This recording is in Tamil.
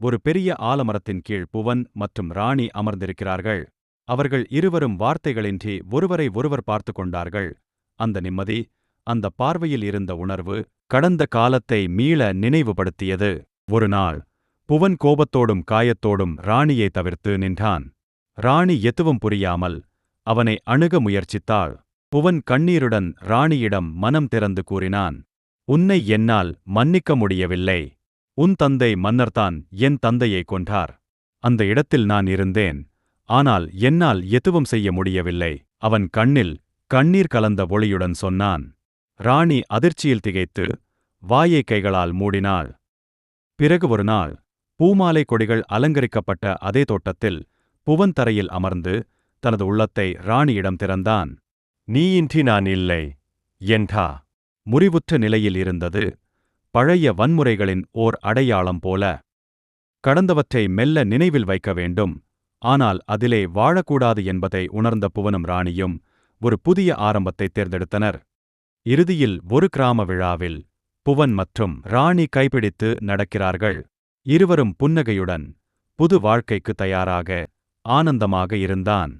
ஒரு பெரிய ஆலமரத்தின் கீழ் புவன் மற்றும் ராணி அமர்ந்திருக்கிறார்கள். அவர்கள் இருவரும் வார்த்தைகளின்றி ஒருவரை ஒருவர் பார்த்து கொண்டார்கள். அந்த நிம்மதி அந்த பார்வையில் இருந்த உணர்வு கடந்த காலத்தை மீள நினைவுபடுத்தியது. ஒரு நாள் புவன் கோபத்தோடும் காயத்தோடும் ராணியை தவிர்த்து நின்றான். ராணி எதுவும் புரியாமல் அவனை அணுக முயற்சித்தாள். புவன் கண்ணீருடன் ராணியிடம் மனம் திறந்து கூறினான் உன்னை என்னால் மன்னிக்க முடியவில்லை. உன் தந்தை மன்னர்தான் என் தந்தையை கொன்றார். அந்த இடத்தில் நான் இருந்தேன். ஆனால் என்னால் எதுவும் செய்ய முடியவில்லை. அவன் கண்ணில் கண்ணீர் கலந்த ஒளியுடன் சொன்னான். ராணி அதிர்ச்சியில் திகைத்து வாயை கைகளால் மூடினாள். பிறகு ஒரு நாள் பூமாலை கொடிகள் அலங்கரிக்கப்பட்ட அதே தோட்டத்தில் புவன் தரையில் அமர்ந்து தனது உள்ளத்தை ராணியிடம் திறந்தான். நீயின்றி நான் இல்லை என்றா. முறிவுற்ற நிலையில் இருந்தது பழைய வன்முறைகளின் ஓர் அடையாளம் போல. கடந்தவற்றை மெல்ல நினைவில் வைக்க வேண்டும். ஆனால் அதிலே வாழக்கூடாது என்பதை உணர்ந்த புவனும் ராணியும் ஒரு புதிய ஆரம்பத்தை தேர்ந்தெடுத்தனர். இறுதியில் ஒரு கிராம விழாவில் புவன் மற்றும் ராணி கைப்பிடித்து நடக்கிறார்கள். இருவரும் புன்னகையுடன் புது வாழ்க்கைக்கு தயாராக ஆனந்தமாக இருந்தான்.